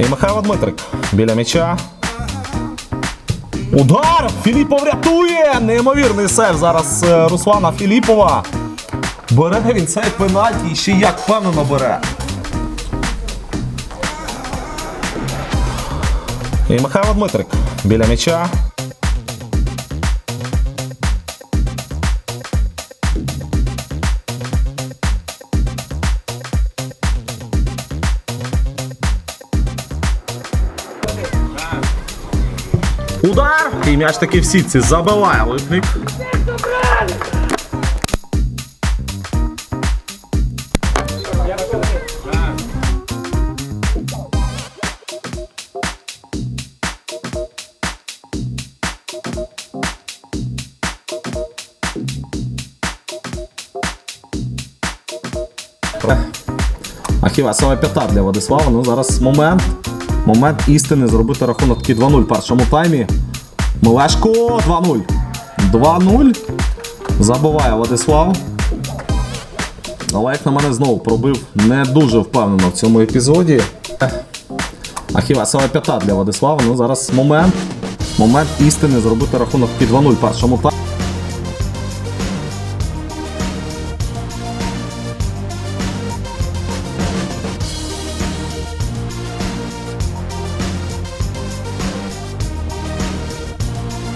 І Михайло Дмитрик біля м'яча. Удар! Філіпов рятує! Неймовірний сейф зараз е, Руслана Філіпова. Бере він цей пенальті і ще як впевнено бере. І Михайло Дмитрик біля м'яча. Удар! І м'яч таки в сітці забиває Липник. Ахівесова п'ята для Владислава. Ну зараз момент. Момент істини зробити рахунок такий 2-0 в першому таймі. Милешко 2-0. 2-0. Забиває Владислав. Але як на мене знову пробив не дуже впевнено в цьому епізоді. Ахівесова п'ята для Владислава. Ну зараз момент. Момент істини зробити рахунок такий 2-0 в першому таймі.